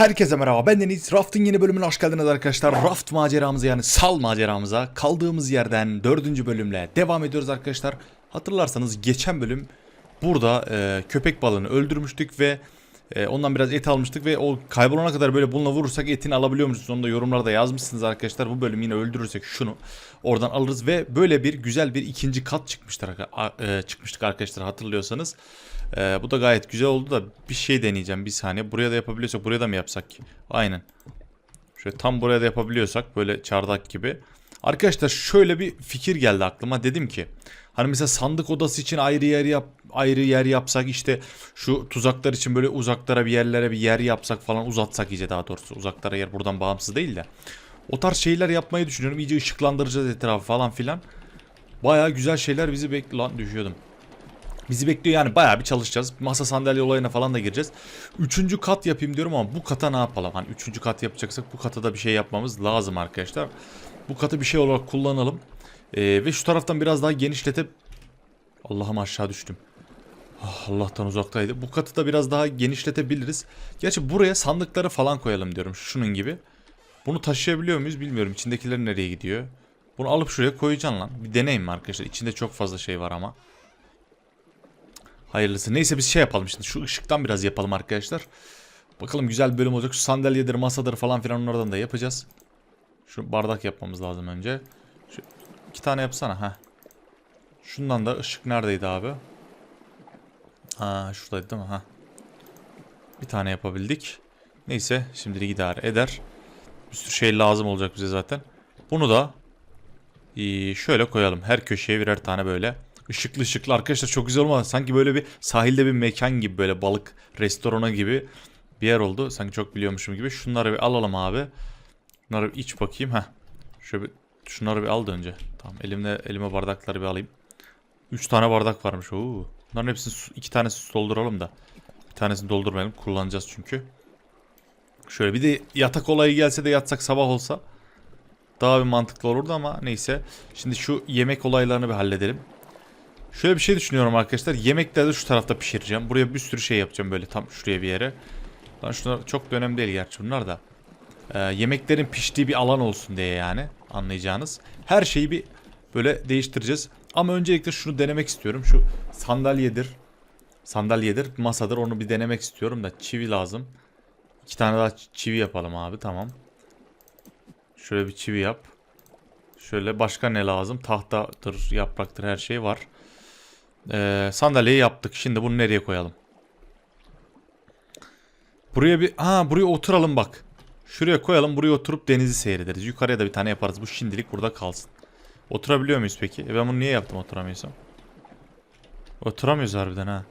Herkese merhaba ben Deniz. Raft'ın yeni bölümüne hoş geldiniz arkadaşlar. Raft maceramıza yani sal maceramıza kaldığımız yerden dördüncü bölümle devam ediyoruz arkadaşlar. Hatırlarsanız geçen bölüm burada e, köpek balığını öldürmüştük ve e, ondan biraz et almıştık ve o kaybolana kadar böyle bununla vurursak etini alabiliyor musunuz? Onu da yorumlarda yazmışsınız arkadaşlar. Bu bölüm yine öldürürsek şunu oradan alırız ve böyle bir güzel bir ikinci kat çıkmıştır, e, çıkmıştık arkadaşlar hatırlıyorsanız. Ee, bu da gayet güzel oldu da bir şey deneyeceğim bir saniye. Buraya da yapabiliyorsak buraya da mı yapsak? Aynen. Şöyle tam buraya da yapabiliyorsak böyle çardak gibi. Arkadaşlar şöyle bir fikir geldi aklıma. Dedim ki hani mesela sandık odası için ayrı yer yap ayrı yer yapsak işte şu tuzaklar için böyle uzaklara bir yerlere bir yer yapsak falan uzatsak iyice daha doğrusu uzaklara yer buradan bağımsız değil de. O tarz şeyler yapmayı düşünüyorum. İyice ışıklandıracağız etrafı falan filan. Baya güzel şeyler bizi bekliyor. Lan düşüyordum. Bizi bekliyor yani bayağı bir çalışacağız. Masa sandalye olayına falan da gireceğiz. Üçüncü kat yapayım diyorum ama bu kata ne yapalım? Hani üçüncü kat yapacaksak bu kata da bir şey yapmamız lazım arkadaşlar. Bu katı bir şey olarak kullanalım. Ee, ve şu taraftan biraz daha genişletip... Allah'ım aşağı düştüm. Ah, Allah'tan uzaktaydı. Bu katı da biraz daha genişletebiliriz. Gerçi buraya sandıkları falan koyalım diyorum. Şunun gibi. Bunu taşıyabiliyor muyuz bilmiyorum. İçindekiler nereye gidiyor? Bunu alıp şuraya koyacaksın lan. Bir deneyim arkadaşlar? İçinde çok fazla şey var ama. Hayırlısı. Neyse biz şey yapalım şimdi. Şu ışıktan biraz yapalım arkadaşlar. Bakalım güzel bir bölüm olacak. Şu sandalyedir, masadır falan filan onlardan da yapacağız. Şu bardak yapmamız lazım önce. Şu iki tane yapsana ha. Şundan da ışık neredeydi abi? Ha şuradaydı değil mi? Ha. Bir tane yapabildik. Neyse şimdilik idare eder. Bir sürü şey lazım olacak bize zaten. Bunu da ee, şöyle koyalım. Her köşeye birer tane böyle. Işıklı ışıklı arkadaşlar çok güzel olmadı. Sanki böyle bir sahilde bir mekan gibi böyle balık restoranı gibi bir yer oldu. Sanki çok biliyormuşum gibi. Şunları bir alalım abi. Bunları bir iç bakayım. Heh. Şöyle bir, şunları bir al da önce. Tamam elimde elime bardakları bir alayım. 3 tane bardak varmış. Oo. Bunların hepsini su, iki tanesi su dolduralım da. Bir tanesini doldurmayalım. Kullanacağız çünkü. Şöyle bir de yatak olayı gelse de yatsak sabah olsa daha bir mantıklı olurdu ama neyse. Şimdi şu yemek olaylarını bir halledelim. Şöyle bir şey düşünüyorum arkadaşlar. Yemekleri de şu tarafta pişireceğim. Buraya bir sürü şey yapacağım böyle tam şuraya bir yere. Lan şunlar çok da önemli değil gerçi bunlar da. Ee, yemeklerin piştiği bir alan olsun diye yani anlayacağınız. Her şeyi bir böyle değiştireceğiz. Ama öncelikle şunu denemek istiyorum. Şu sandalyedir. Sandalyedir, masadır onu bir denemek istiyorum da çivi lazım. İki tane daha çivi yapalım abi tamam. Şöyle bir çivi yap. Şöyle başka ne lazım? Tahtadır, yapraktır her şey var. Ee, sandalyeyi yaptık. Şimdi bunu nereye koyalım? Buraya bir... Ha buraya oturalım bak. Şuraya koyalım. Buraya oturup denizi seyrederiz. Yukarıya da bir tane yaparız. Bu şimdilik burada kalsın. Oturabiliyor muyuz peki? E ben bunu niye yaptım oturamıyorsam? Oturamıyoruz harbiden ha.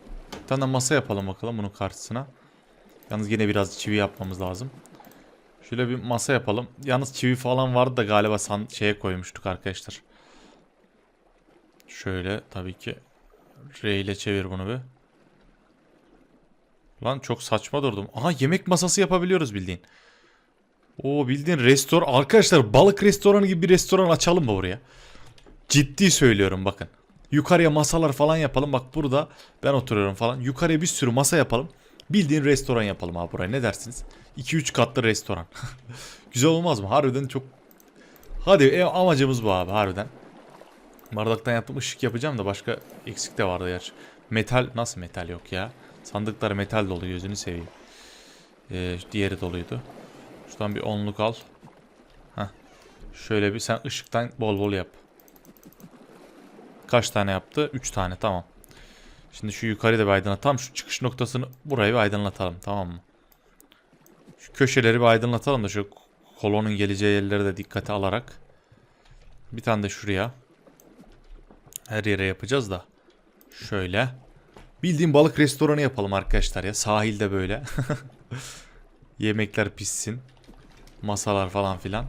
Bir tane masa yapalım bakalım bunun karşısına. Yalnız yine biraz çivi yapmamız lazım. Şöyle bir masa yapalım. Yalnız çivi falan vardı da galiba san şeye koymuştuk arkadaşlar. Şöyle tabii ki R ile çevir bunu bir. Lan çok saçma durdum. Aha yemek masası yapabiliyoruz bildiğin. Oo bildiğin restoran. Arkadaşlar balık restoranı gibi bir restoran açalım mı buraya? Ciddi söylüyorum bakın. Yukarıya masalar falan yapalım. Bak burada ben oturuyorum falan. Yukarıya bir sürü masa yapalım. Bildiğin restoran yapalım abi buraya. Ne dersiniz? 2-3 katlı restoran. Güzel olmaz mı? Harbiden çok... Hadi e, amacımız bu abi harbiden. Bardaktan yaptım ışık yapacağım da başka eksik de vardı gerçi. Metal nasıl metal yok ya? Sandıklar metal dolu gözünü seveyim. Ee, diğeri doluydu. Şuradan bir onluk al. Heh. Şöyle bir sen ışıktan bol bol yap. Kaç tane yaptı? 3 tane tamam. Şimdi şu yukarıda bir aydınlat. Tam şu çıkış noktasını burayı bir aydınlatalım tamam mı? Şu köşeleri bir aydınlatalım da şu kolonun geleceği yerleri de dikkate alarak. Bir tane de şuraya. Her yere yapacağız da. Şöyle. Bildiğim balık restoranı yapalım arkadaşlar ya. Sahilde böyle. Yemekler pişsin. Masalar falan filan.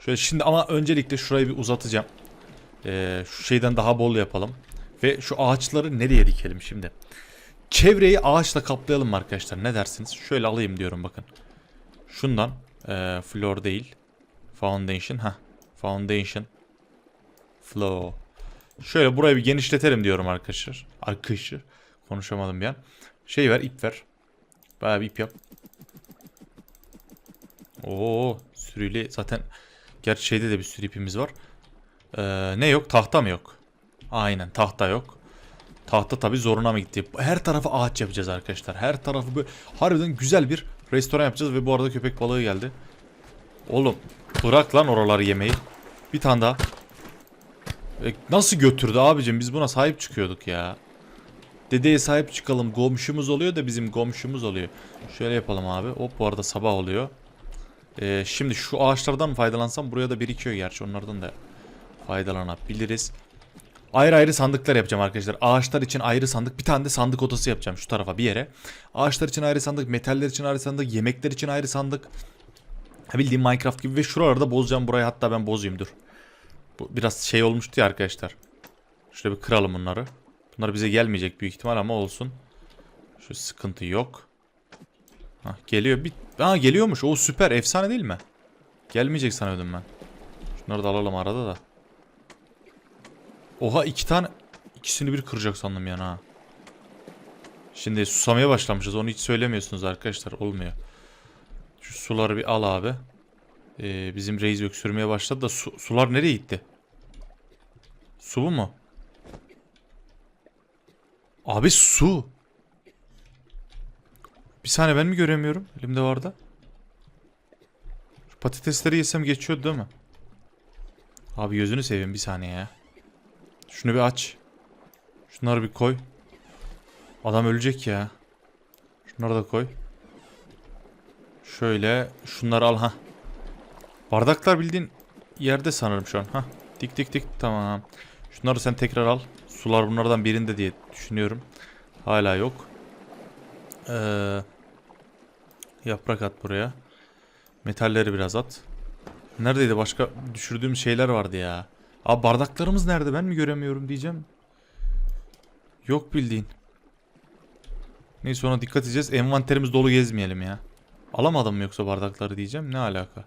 Şöyle şimdi ama öncelikle şurayı bir uzatacağım. Ee, şu şeyden daha bol yapalım. Ve şu ağaçları nereye dikelim şimdi? Çevreyi ağaçla kaplayalım arkadaşlar. Ne dersiniz? Şöyle alayım diyorum bakın. Şundan. E, floor değil. Foundation. ha Foundation. Flow. Şöyle burayı bir genişletelim diyorum arkadaşlar. Arkadaşlar. Konuşamadım bir an. Şey ver ip ver. Bayağı bir ip yap. Oo sürüyle zaten gerçi şeyde de bir sürü ipimiz var. Ee, ne yok? Tahta mı yok? Aynen tahta yok. Tahta tabi zoruna mı gitti? Her tarafı ağaç yapacağız arkadaşlar. Her tarafı böyle harbiden güzel bir restoran yapacağız ve bu arada köpek balığı geldi. Oğlum bırak lan oraları yemeyi. Bir tane daha. E, nasıl götürdü abicim? Biz buna sahip çıkıyorduk ya. Dedeye sahip çıkalım. Komşumuz oluyor da bizim komşumuz oluyor. Şöyle yapalım abi. Hop bu arada sabah oluyor. Ee, şimdi şu ağaçlardan faydalansam buraya da birikiyor gerçi onlardan da faydalanabiliriz. Ayrı ayrı sandıklar yapacağım arkadaşlar. Ağaçlar için ayrı sandık. Bir tane de sandık odası yapacağım şu tarafa bir yere. Ağaçlar için ayrı sandık. Metaller için ayrı sandık. Yemekler için ayrı sandık. Ha, Bildiğim Minecraft gibi ve şuralarda bozacağım burayı hatta ben bozayım dur. Bu biraz şey olmuştu ya arkadaşlar. Şöyle bir kıralım bunları. Bunlar bize gelmeyecek büyük ihtimal ama olsun. Şu sıkıntı yok. Hah, geliyor. Bir... Aa geliyormuş. O süper. Efsane değil mi? Gelmeyecek sanıyordum ben. Şunları da alalım arada da. Oha iki tane. İkisini bir kıracak sandım yani ha. Şimdi susamaya başlamışız. Onu hiç söylemiyorsunuz arkadaşlar. Olmuyor. Şu suları bir al abi. Ee, bizim reis öksürmeye başladı da su- sular nereye gitti? Su bu mu? Abi su. Bir saniye ben mi göremiyorum? Elimde vardı. Şu patatesleri yesem geçiyordu değil mi? Abi gözünü seveyim bir saniye ya. Şunu bir aç. Şunları bir koy. Adam ölecek ya. Şunları da koy. Şöyle şunları al ha. Bardaklar bildiğin yerde sanırım şu an. Ha. Dik dik dik tamam. Şunları sen tekrar al. Sular bunlardan birinde diye düşünüyorum. Hala yok. Ee, yaprak at buraya. Metalleri biraz at. Neredeydi başka düşürdüğüm şeyler vardı ya. Abi bardaklarımız nerede ben mi göremiyorum diyeceğim. Yok bildiğin. Neyse ona dikkat edeceğiz. Envanterimiz dolu gezmeyelim ya. Alamadım mı yoksa bardakları diyeceğim. Ne alaka?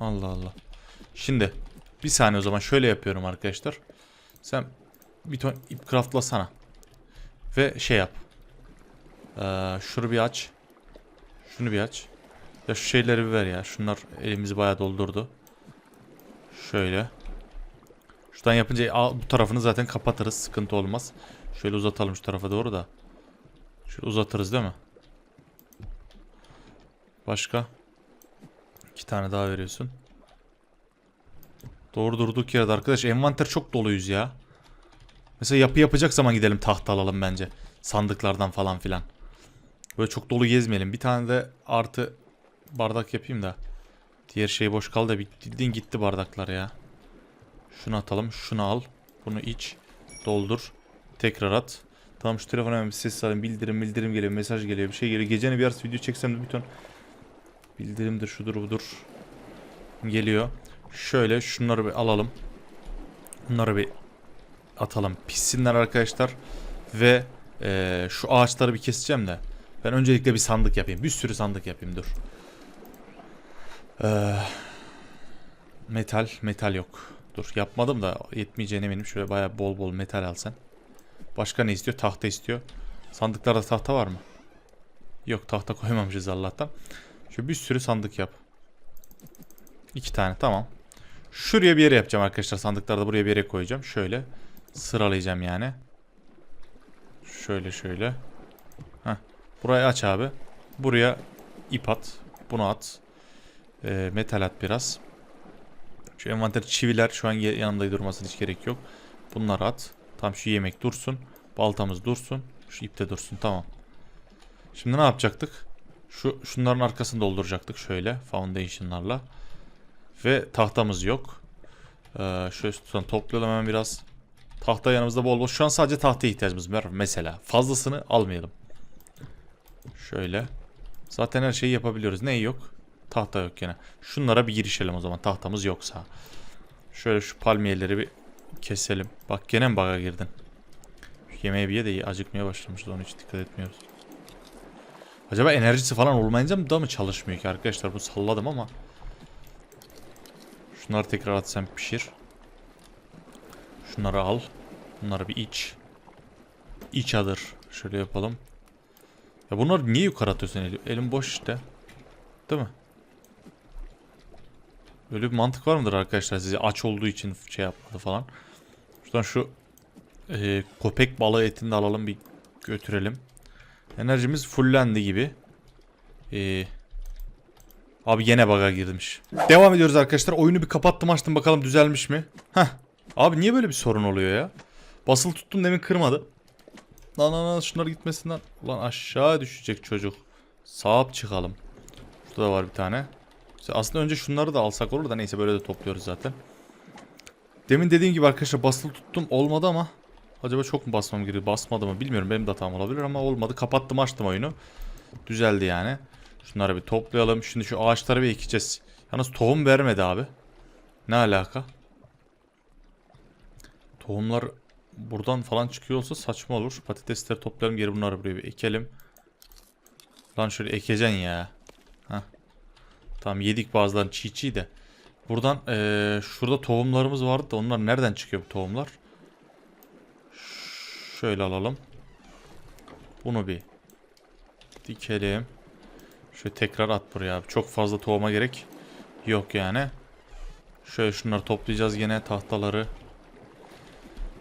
Allah Allah. Şimdi bir saniye o zaman şöyle yapıyorum arkadaşlar. Sen bir ton ip craftlasana. Ve şey yap. Ee, şunu bir aç. Şunu bir aç. Ya şu şeyleri bir ver ya. Şunlar elimizi bayağı doldurdu. Şöyle. Şuradan yapınca bu tarafını zaten kapatırız. Sıkıntı olmaz. Şöyle uzatalım şu tarafa doğru da. Şöyle uzatırız değil mi? Başka? İki tane daha veriyorsun. Doğru durduk yerde arkadaş. Envanter çok doluyuz ya. Mesela yapı yapacak zaman gidelim tahta alalım bence. Sandıklardan falan filan. Böyle çok dolu gezmeyelim. Bir tane de artı bardak yapayım da. Diğer şey boş kaldı da bildiğin gitti bardaklar ya. Şunu atalım. Şunu al. Bunu iç. Doldur. Tekrar at. Tamam şu telefona hemen bir ses alayım. Bildirim bildirim geliyor. Mesaj geliyor. Bir şey geliyor. Gecenin bir video çeksem de bir ton bildirimdir şudur budur. Geliyor. Şöyle şunları bir alalım. Bunları bir atalım. Pissinler arkadaşlar. Ve eee, şu ağaçları bir keseceğim de. Ben öncelikle bir sandık yapayım. Bir sürü sandık yapayım dur. Eee, metal. Metal yok. Dur yapmadım da yetmeyeceğine eminim. Şöyle bayağı bol bol metal al sen. Başka ne istiyor? Tahta istiyor. Sandıklarda tahta var mı? Yok tahta koymamışız Allah'tan. Şöyle bir sürü sandık yap. İki tane tamam. Şuraya bir yere yapacağım arkadaşlar. Sandıklarda buraya bir yere koyacağım. Şöyle sıralayacağım yani. Şöyle şöyle. Heh. Burayı aç abi. Buraya ip at. Bunu at. Ee, metal at biraz. Şu envanter çiviler şu an yanımda durmasına hiç gerek yok. Bunları at. Tam şu yemek dursun. Baltamız dursun. Şu ip de dursun. Tamam. Şimdi ne yapacaktık? Şu şunların arkasını dolduracaktık şöyle foundation'larla. Ve tahtamız yok. Ee, şöyle tutan toplayalım hemen biraz. Tahta yanımızda bol bol. Şu an sadece tahtaya ihtiyacımız var mesela. Fazlasını almayalım. Şöyle. Zaten her şeyi yapabiliyoruz. Ne yok? Tahta yok gene. Şunlara bir girişelim o zaman. Tahtamız yoksa. Şöyle şu palmiyeleri bir keselim. Bak gene mi baga girdin? Şu yemeği bir ye de. Acıkmaya başlamışız. Onu hiç dikkat etmiyoruz. Acaba enerjisi falan olmayınca mı da mı çalışmıyor ki arkadaşlar? Bu salladım ama. Şunları tekrar atsam pişir. Şunları al. Bunları bir iç. İç adır. Şöyle yapalım. Ya bunları niye yukarı atıyorsun elim? Elim boş işte. değil mi? Öyle bir mantık var mıdır arkadaşlar size aç olduğu için şey yapmadı falan. Şuradan şu e, köpek balığı etini de alalım bir götürelim. Enerjimiz fullendi gibi. E, abi yine bug'a girmiş. Devam ediyoruz arkadaşlar. Oyunu bir kapattım açtım bakalım düzelmiş mi? Heh. Abi niye böyle bir sorun oluyor ya? Basılı tuttum demin kırmadı. Lan lan lan şunlar gitmesinden. Ulan aşağı düşecek çocuk. Sağıp çıkalım. Şurada da var bir tane. Aslında önce şunları da alsak olur da neyse böyle de topluyoruz zaten. Demin dediğim gibi arkadaşlar basılı tuttum olmadı ama acaba çok mu basmam gerekiyor basmadı mı bilmiyorum benim de hatam olabilir ama olmadı. Kapattım açtım oyunu. Düzeldi yani. Şunları bir toplayalım. Şimdi şu ağaçları bir ekeceğiz. Yalnız tohum vermedi abi. Ne alaka? Tohumlar buradan falan çıkıyor olsa saçma olur. Patatesleri toplayalım geri bunları buraya bir ekelim. Lan şöyle ekeceksin ya. Tamam yedik bazılarını çiğ çiğ de. Buradan eee, şurada tohumlarımız vardı da onlar nereden çıkıyor bu tohumlar? Şöyle alalım. Bunu bir dikelim. Şöyle tekrar at buraya abi. Çok fazla tohuma gerek yok yani. Şöyle şunları toplayacağız gene tahtaları.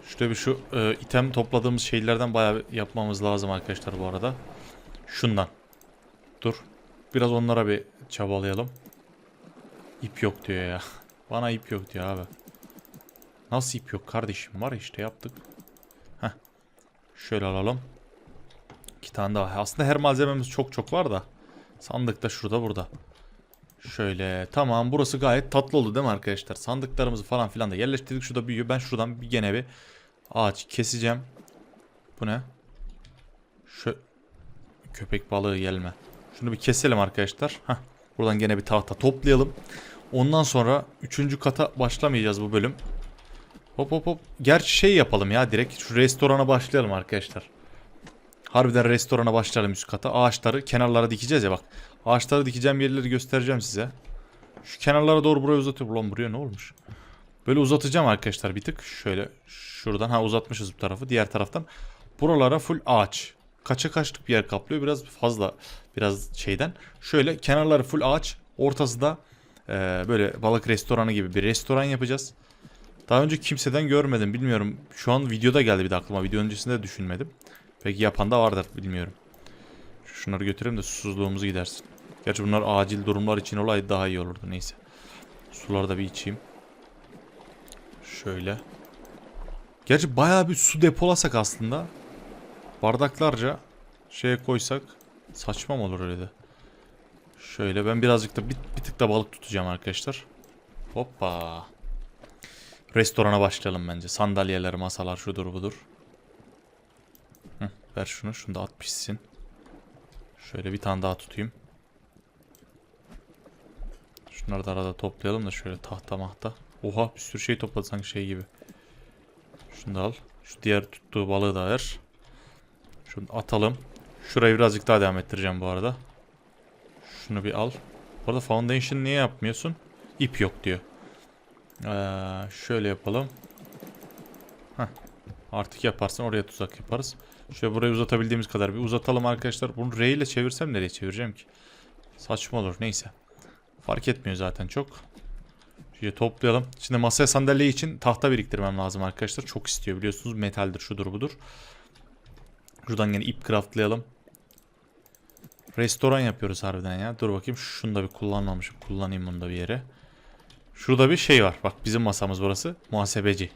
Şurada bir şu e, item topladığımız şeylerden bayağı yapmamız lazım arkadaşlar bu arada. Şundan. Dur. Biraz onlara bir çabalayalım. İp yok diyor ya. Bana ip yok diyor abi. Nasıl ip yok kardeşim? Var işte yaptık. Heh. Şöyle alalım. İki tane daha. Aslında her malzememiz çok çok var da. Sandıkta şurada burada. Şöyle tamam burası gayet tatlı oldu değil mi arkadaşlar? Sandıklarımızı falan filan da yerleştirdik. Şurada büyüyor. Ben şuradan bir gene bir ağaç keseceğim. Bu ne? Şu köpek balığı gelme. Şunu bir keselim arkadaşlar. Heh. Buradan gene bir tahta toplayalım. Ondan sonra 3. kata başlamayacağız bu bölüm. Hop hop hop. Gerçi şey yapalım ya direkt şu restorana başlayalım arkadaşlar. Harbiden restorana başlayalım üst kata. Ağaçları kenarlara dikeceğiz ya bak. Ağaçları dikeceğim yerleri göstereceğim size. Şu kenarlara doğru buraya uzatıyorum. Ulan buraya ne olmuş? Böyle uzatacağım arkadaşlar bir tık. Şöyle şuradan ha uzatmışız bu tarafı. Diğer taraftan buralara full ağaç. Kaça kaçlık bir yer kaplıyor. Biraz fazla biraz şeyden. Şöyle kenarları full ağaç. Ortası da e, böyle balık restoranı gibi bir restoran yapacağız. Daha önce kimseden görmedim. Bilmiyorum. Şu an videoda geldi bir de aklıma. Video öncesinde de düşünmedim. Peki yapan da vardır bilmiyorum. Şunları götürelim de susuzluğumuzu gidersin. Gerçi bunlar acil durumlar için olaydı daha iyi olurdu neyse. Suları da bir içeyim. Şöyle. Gerçi bayağı bir su depolasak aslında. Bardaklarca şeye koysak saçma mı olur öyle de. Şöyle ben birazcık da bir, bir tık da balık tutacağım arkadaşlar. Hoppa. Restorana başlayalım bence. Sandalyeler, masalar şudur budur. Hı, ver şunu. Şunu da at pişsin. Şöyle bir tane daha tutayım. Şunları da arada toplayalım da şöyle tahta mahta. Oha bir sürü şey topladı sanki şey gibi. Şunu da al. Şu diğer tuttuğu balığı da ver. Şunu atalım. Şurayı birazcık daha devam ettireceğim bu arada. Şunu bir al. Bu arada foundation niye yapmıyorsun? İp yok diyor. Ee, şöyle yapalım. Heh. Artık yaparsın oraya tuzak yaparız. Şöyle burayı uzatabildiğimiz kadar bir uzatalım arkadaşlar. Bunu R ile çevirsem nereye çevireceğim ki? Saçma olur neyse. Fark etmiyor zaten çok. Şöyle toplayalım. Şimdi masaya sandalye için tahta biriktirmem lazım arkadaşlar. Çok istiyor biliyorsunuz metaldir şudur budur. Şuradan yine ip craftlayalım. Restoran yapıyoruz harbiden ya. Dur bakayım şunu da bir kullanmamışım. Kullanayım bunu da bir yere. Şurada bir şey var. Bak bizim masamız burası. Muhasebeci.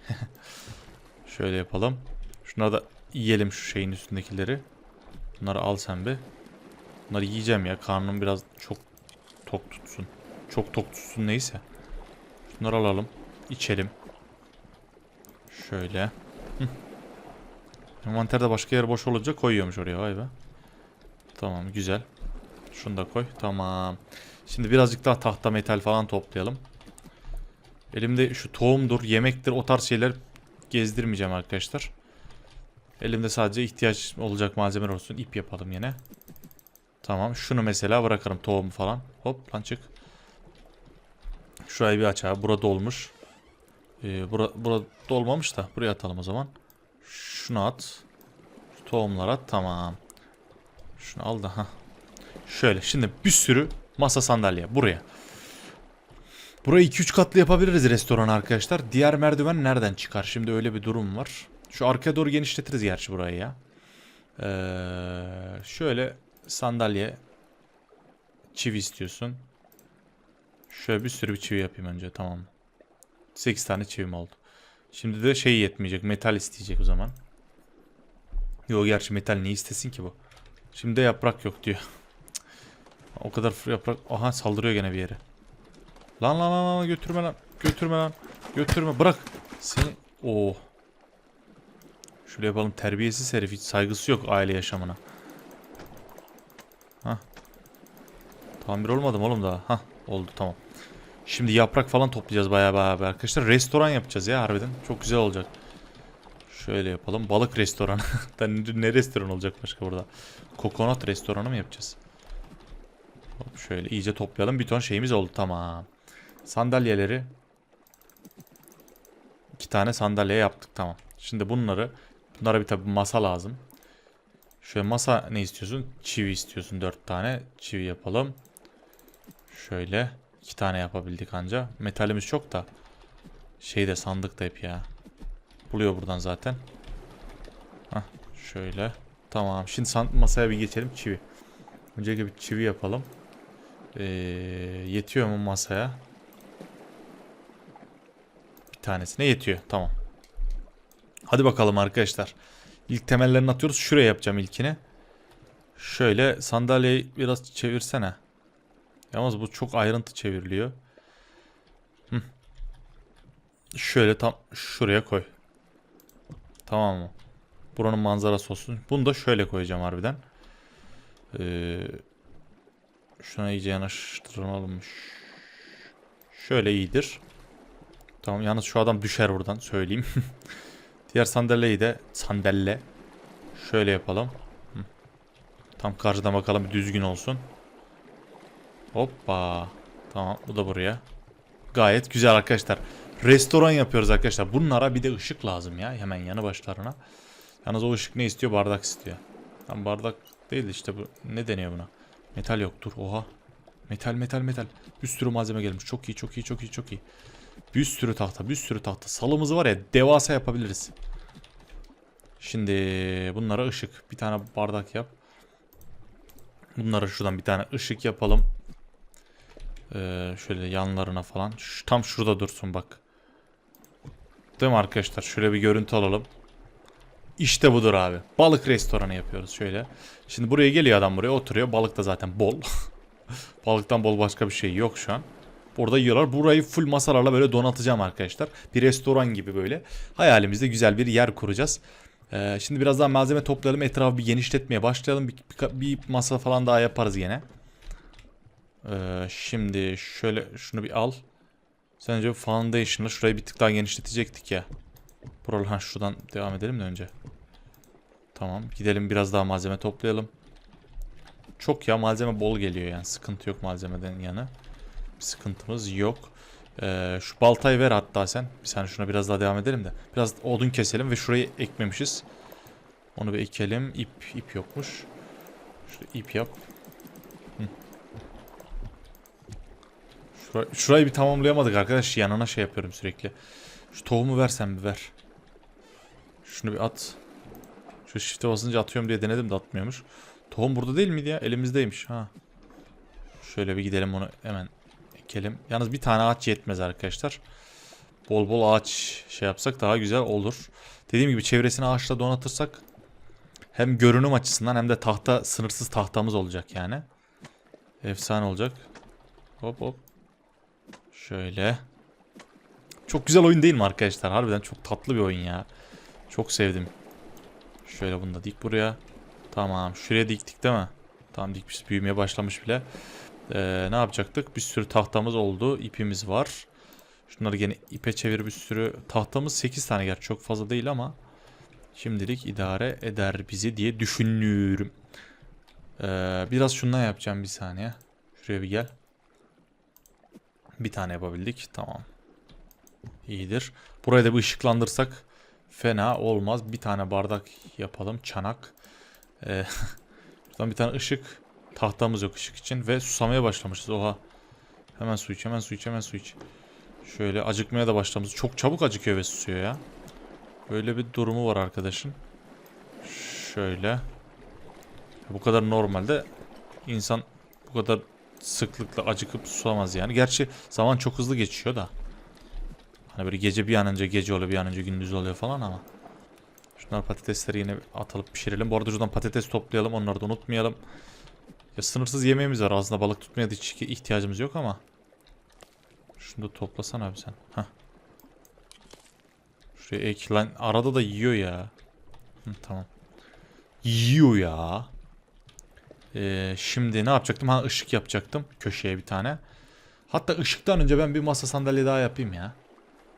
Şöyle yapalım. Şunları da yiyelim şu şeyin üstündekileri. Bunları al sen bir. Bunları yiyeceğim ya. Karnım biraz çok tok tutsun. Çok tok tutsun neyse. Şunları alalım. İçelim. Şöyle. Envanterde başka yer boş olunca koyuyormuş oraya vay be. Tamam güzel. Şunu da koy. Tamam. Şimdi birazcık daha tahta metal falan toplayalım. Elimde şu tohumdur, yemektir o tarz şeyler gezdirmeyeceğim arkadaşlar. Elimde sadece ihtiyaç olacak malzemeler olsun. İp yapalım yine. Tamam. Şunu mesela bırakalım tohum falan. Hop lan çık. Şurayı bir aç abi. Bura dolmuş. Ee, bura, bura dolmamış da. Buraya atalım o zaman. Şunu at. Şu tohumlar at. Tamam. Şunu al da. ha. Şöyle. Şimdi bir sürü Masa sandalye buraya. Burayı 2-3 katlı yapabiliriz restoran arkadaşlar. Diğer merdiven nereden çıkar? Şimdi öyle bir durum var. Şu arkaya doğru genişletiriz gerçi burayı ya. Ee, şöyle sandalye çivi istiyorsun. Şöyle bir sürü bir çivi yapayım önce tamam. 8 tane çivim oldu. Şimdi de şey yetmeyecek. Metal isteyecek o zaman. Yok gerçi metal ne istesin ki bu? Şimdi de yaprak yok diyor. O kadar yaprak. Aha saldırıyor gene bir yere. Lan lan lan lan götürme lan. Götürme lan. Götürme bırak. Seni. Oo. Şöyle yapalım. Terbiyesiz herif. Hiç saygısı yok aile yaşamına. Hah. Tamir olmadı mı oğlum daha? Hah oldu tamam. Şimdi yaprak falan toplayacağız bayağı bayağı arkadaşlar. Restoran yapacağız ya harbiden. Çok güzel olacak. Şöyle yapalım. Balık restoranı. ne restoran olacak başka burada? Kokonat restoranı mı yapacağız? Hop şöyle iyice toplayalım. Bir ton şeyimiz oldu. Tamam. Sandalyeleri iki tane sandalye yaptık. Tamam. Şimdi bunları bunlara bir tabi masa lazım. Şöyle masa ne istiyorsun? Çivi istiyorsun. Dört tane çivi yapalım. Şöyle iki tane yapabildik anca. Metalimiz çok da. Şey de sandık da hep ya. Buluyor buradan zaten. Hah şöyle. Tamam. Şimdi masaya bir geçelim. Çivi. Öncelikle bir çivi yapalım. Ee, yetiyor mu masaya? Bir tanesine yetiyor. Tamam. Hadi bakalım arkadaşlar. İlk temellerini atıyoruz. Şuraya yapacağım ilkini. Şöyle sandalyeyi biraz çevirsene. Yalnız bu çok ayrıntı çevriliyor. Hı. Şöyle tam şuraya koy. Tamam mı? Buranın manzarası olsun. Bunu da şöyle koyacağım harbiden. Ee, şuna iyice yanaştıralım. Şöyle iyidir. Tamam yalnız şu adam düşer buradan söyleyeyim. Diğer sandalyeyi de sandalye şöyle yapalım. Tam karşıdan bakalım bir düzgün olsun. Hoppa. Tamam bu da buraya. Gayet güzel arkadaşlar. Restoran yapıyoruz arkadaşlar. Bunlara bir de ışık lazım ya hemen yanı başlarına. Yalnız o ışık ne istiyor? Bardak istiyor. Tam bardak değil işte bu. Ne deniyor buna? Metal yok dur oha. Metal metal metal. Bir sürü malzeme gelmiş. Çok iyi çok iyi çok iyi çok iyi. Bir sürü tahta bir sürü tahta. Salımızı var ya devasa yapabiliriz. Şimdi bunlara ışık. Bir tane bardak yap. Bunlara şuradan bir tane ışık yapalım. Ee, şöyle yanlarına falan. Şu, tam şurada dursun bak. Değil mi arkadaşlar? Şöyle bir görüntü alalım. İşte budur abi. Balık restoranı yapıyoruz şöyle. Şimdi buraya geliyor adam buraya oturuyor. Balık da zaten bol. Balıktan bol başka bir şey yok şu an. Burada yiyorlar. Burayı full masalarla böyle donatacağım arkadaşlar. Bir restoran gibi böyle. Hayalimizde güzel bir yer kuracağız. Ee, şimdi biraz daha malzeme toplayalım. Etrafı bir genişletmeye başlayalım. Bir, bir, bir masa falan daha yaparız yine. Ee, şimdi şöyle şunu bir al. Sence foundation'la şurayı bir tık daha genişletecektik ya. Buralar şuradan devam edelim de önce. Tamam gidelim biraz daha malzeme toplayalım. Çok ya malzeme bol geliyor yani sıkıntı yok malzemeden yanı. Bir sıkıntımız yok. Ee, şu baltayı ver hatta sen. Bir saniye şuna biraz daha devam edelim de. Biraz odun keselim ve şurayı ekmemişiz. Onu bir ekelim. İp, ip yokmuş. Şurada ip yap. Şura- şurayı bir tamamlayamadık arkadaş. Yanına şey yapıyorum sürekli. Şu tohumu versen bir ver. Şunu bir at. Şu shift'e basınca atıyorum diye denedim de atmıyormuş. Tohum burada değil miydi ya? Elimizdeymiş. Ha. Şöyle bir gidelim onu hemen ekelim. Yalnız bir tane ağaç yetmez arkadaşlar. Bol bol ağaç şey yapsak daha güzel olur. Dediğim gibi çevresini ağaçla donatırsak hem görünüm açısından hem de tahta sınırsız tahtamız olacak yani. Efsane olacak. Hop hop. Şöyle. Çok güzel oyun değil mi arkadaşlar? Harbiden çok tatlı bir oyun ya. Çok sevdim. Şöyle bunu da dik buraya. Tamam. Şuraya diktik değil mi? Tamam dikmiş. Büyümeye başlamış bile. Ee, ne yapacaktık? Bir sürü tahtamız oldu. ipimiz var. Şunları gene ipe çevir bir sürü. Tahtamız 8 tane gerçi çok fazla değil ama şimdilik idare eder bizi diye düşünüyorum. Ee, biraz şundan yapacağım bir saniye. Şuraya bir gel. Bir tane yapabildik. Tamam. İyidir. Burayı da bir ışıklandırsak fena olmaz. Bir tane bardak yapalım. Çanak. Ee, buradan bir tane ışık. Tahtamız yok ışık için ve susamaya başlamışız. Oha. Hemen su iç, hemen su iç, hemen su iç. Şöyle acıkmaya da başlamışız. Çok çabuk acıkıyor ve susuyor ya. Böyle bir durumu var arkadaşın. Şöyle. Bu kadar normalde insan bu kadar sıklıkla acıkıp susamaz yani. Gerçi zaman çok hızlı geçiyor da. Hani böyle gece bir an önce gece oluyor bir an önce gündüz oluyor falan ama. Şunlar patatesleri yine atalım pişirelim. Bu arada şuradan patates toplayalım onları da unutmayalım. Ya sınırsız yemeğimiz var aslında balık tutmaya da hiç ihtiyacımız yok ama. Şunu da toplasana abi sen. Heh. Şuraya ek lan arada da yiyor ya. Hı, tamam. Yiyor ya. Ee, şimdi ne yapacaktım? Ha ışık yapacaktım. Köşeye bir tane. Hatta ışıktan önce ben bir masa sandalye daha yapayım ya.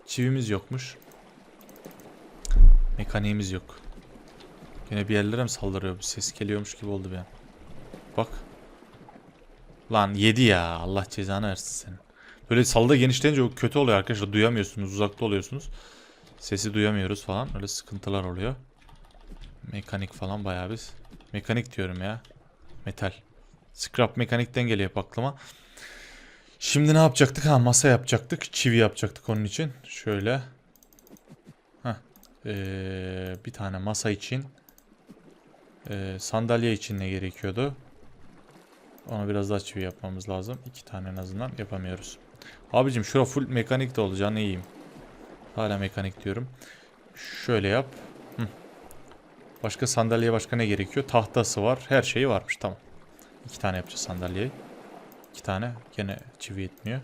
Çivimiz yokmuş. Mekaniğimiz yok. Yine bir yerlere mi saldırıyor? Bir ses geliyormuş gibi oldu bir an. Bak. Lan yedi ya. Allah cezanı versin senin. Böyle salda genişleyince o kötü oluyor arkadaşlar. Duyamıyorsunuz. Uzakta oluyorsunuz. Sesi duyamıyoruz falan. Öyle sıkıntılar oluyor. Mekanik falan bayağı biz. Mekanik diyorum ya. Metal. Scrap mekanikten geliyor aklıma. Şimdi ne yapacaktık? Ha masa yapacaktık. Çivi yapacaktık onun için. Şöyle. Heh. Ee, bir tane masa için. Ee, sandalye için ne gerekiyordu? Ona biraz daha çivi yapmamız lazım. İki tane en azından yapamıyoruz. Abicim şura full mekanik de olacağını iyiyim. Hala mekanik diyorum. Şöyle yap. Başka sandalyeye başka ne gerekiyor? Tahtası var. Her şeyi varmış. Tamam. İki tane yapacağız sandalyeyi. İki tane. Gene çivi yetmiyor.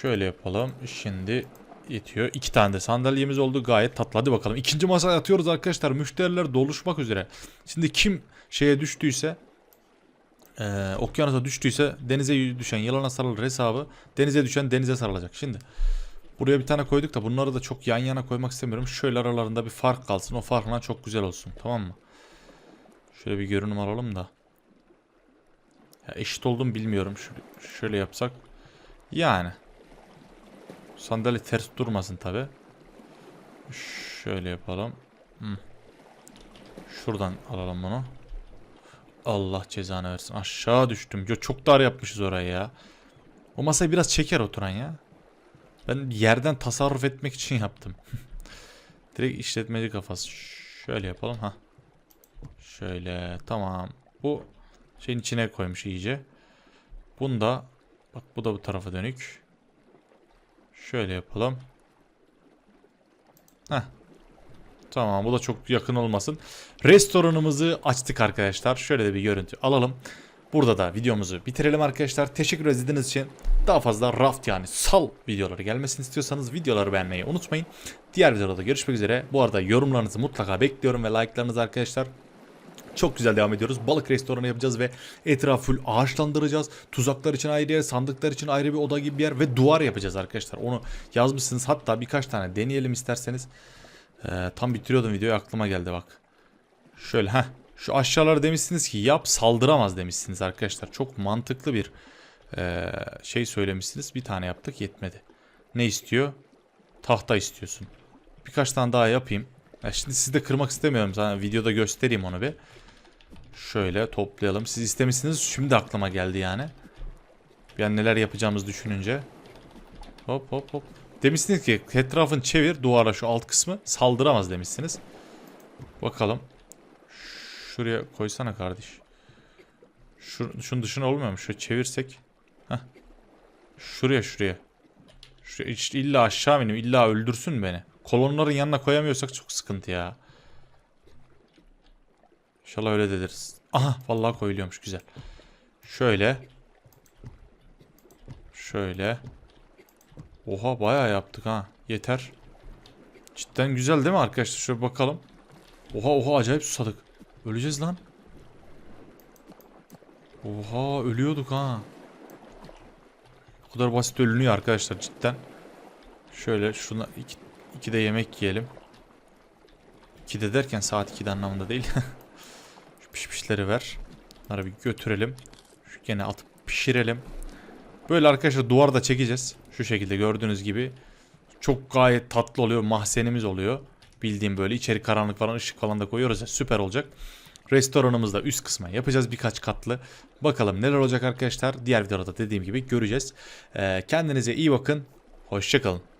Şöyle yapalım. Şimdi yetiyor. İki tane de sandalyemiz oldu. Gayet tatlı. Hadi bakalım. İkinci masaya atıyoruz arkadaşlar. Müşteriler doluşmak üzere. Şimdi kim şeye düştüyse e, okyanusa düştüyse denize düşen yılana sarılır hesabı. Denize düşen denize sarılacak. Şimdi buraya bir tane koyduk da bunları da çok yan yana koymak istemiyorum. Şöyle aralarında bir fark kalsın. O farkla çok güzel olsun. Tamam mı? Şöyle bir görünüm alalım da. Ya eşit oldum bilmiyorum. Şöyle, yapsak. Yani. Sandalye ters durmasın tabi. Şöyle yapalım. Şuradan alalım bunu. Allah cezanı versin. Aşağı düştüm. Çok dar yapmışız orayı ya. O masayı biraz çeker oturan ya. Ben yerden tasarruf etmek için yaptım. Direkt işletmeci kafası. Şöyle yapalım ha. Şöyle tamam. Bu şeyin içine koymuş iyice. Bunu da bak bu da bu tarafa dönük. Şöyle yapalım. Heh. Tamam bu da çok yakın olmasın. Restoranımızı açtık arkadaşlar. Şöyle de bir görüntü alalım. Burada da videomuzu bitirelim arkadaşlar. Teşekkür ediniz için daha fazla raft yani sal videoları gelmesini istiyorsanız videoları beğenmeyi unutmayın. Diğer videoda görüşmek üzere. Bu arada yorumlarınızı mutlaka bekliyorum ve like'larınızı arkadaşlar. Çok güzel devam ediyoruz. Balık restoranı yapacağız ve etrafı full ağaçlandıracağız. Tuzaklar için ayrı yer, sandıklar için ayrı bir oda gibi bir yer ve duvar yapacağız arkadaşlar. Onu yazmışsınız. Hatta birkaç tane deneyelim isterseniz. Ee, tam bitiriyordum videoyu aklıma geldi bak. Şöyle ha şu aşağılara demişsiniz ki yap saldıramaz demişsiniz arkadaşlar. Çok mantıklı bir e, şey söylemişsiniz. Bir tane yaptık yetmedi. Ne istiyor? Tahta istiyorsun. Birkaç tane daha yapayım. Ya şimdi sizi de kırmak istemiyorum. Sana videoda göstereyim onu bir. Şöyle toplayalım. Siz istemişsiniz. Şimdi aklıma geldi yani. Yani neler yapacağımızı düşününce. Hop hop hop. Demişsiniz ki etrafını çevir duvara şu alt kısmı saldıramaz demişsiniz. Bakalım. Şuraya koysana kardeş. Şu, şunun dışına olmuyor mu? Şöyle çevirsek. Heh. Şuraya şuraya. Şuraya işte illa aşağı benim illa öldürsün beni. Kolonların yanına koyamıyorsak çok sıkıntı ya. İnşallah öyle de deriz. Aha vallahi koyuluyormuş güzel. Şöyle. Şöyle. Oha bayağı yaptık ha. Yeter. Cidden güzel değil mi arkadaşlar? Şöyle bakalım. Oha oha acayip susadık. Öleceğiz lan. Oha ölüyorduk ha. O kadar basit ölünüyor arkadaşlar cidden. Şöyle şuna iki, iki de yemek yiyelim. İki de derken saat 2'de anlamında değil. Şu pişmişleri ver. Bunları bir götürelim. Şu gene atıp pişirelim. Böyle arkadaşlar duvarda çekeceğiz. Şu şekilde gördüğünüz gibi. Çok gayet tatlı oluyor. Mahzenimiz oluyor. Bildiğim böyle içeri karanlık falan ışık falan da koyuyoruz ya süper olacak. Restoranımızda üst kısma yapacağız birkaç katlı. Bakalım neler olacak arkadaşlar. Diğer videoda dediğim gibi göreceğiz. Ee, kendinize iyi bakın. Hoşçakalın.